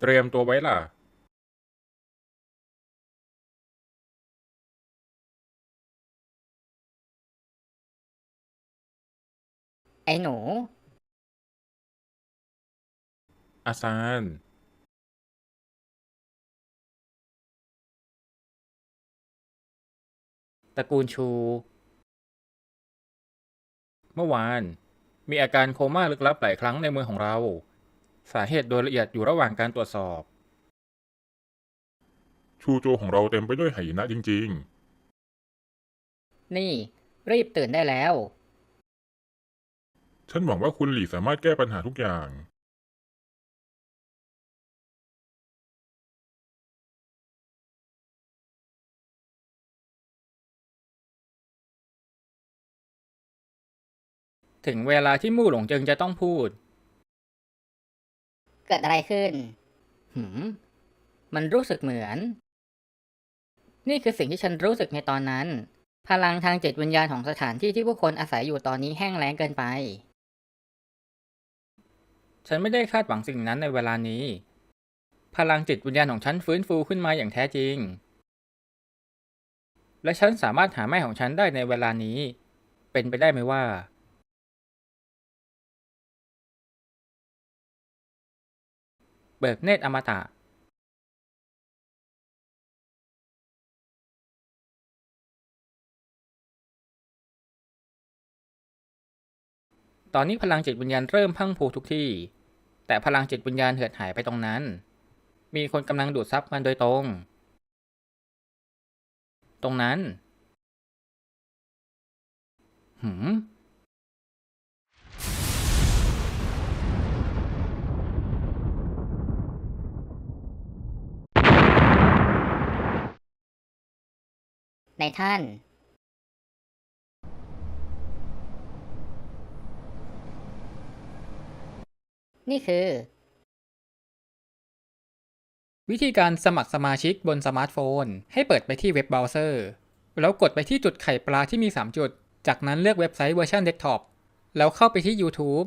เตรียมตัวไว้ล่ะไอ้หนู อาซานตระกูลชู เมื่อวาน มีอาการโคม่าลึกลับหลายครั้งในเมืองของเรา สาเหตุโดยละเอียดอยู่ระหว่างการตรวจสอบ ชูโจของเราเต็มไปด้วยไหายนะจริง นี่ รีบตื่นได้แล้ว ๆ ฉันหวังว่าคุณหลี่สามารถแก้ปัญหาทุกอย่าง ถึงเวลาที่มู่หลงเจิงจะต้องพูด เกิดอะไรขึ้น หืม มันรู้สึกเหมือน นี่คือสิ่งที่ฉันรู้สึกในตอนนั้น พลังทางจิตวิญญาณของสถานที่ที่ผู้คนอาศัยอยู่ตอนนี้แห้งแล้งเกินไป ฉันไม่ได้คาดหวังสิ่งนั้นในเวลานี้ พลังจิตวิญญาณของฉันฟื้นฟูขึ้นมาอย่างแท้จริง และฉันสามารถหาแม่ของฉันได้ในเวลานี้ เป็นไปได้ไหมว่า เบิกเนตรอมตะตอนนี้พลังจิตวิญญาณเริ่มพังพรูทุกที่ แต่พลังจิตวิญญาณเหือดหายไปตรงนั้น มีคนกำลังดูดซับมันโดยตรง ตรงนั้น หืม ในท่าน นี่คือ วิธีการสมัครสมาชิกบนสมาร์ทโฟน ให้เปิดไปที่เว็บเบราว์เซอร์ แล้วกดไปที่จุดไข่ปลาที่มี 3 จุด จากนั้นเลือกเว็บไซต์เวอร์ชันเดสก์ท็อปแล้วเข้าไปที่ YouTube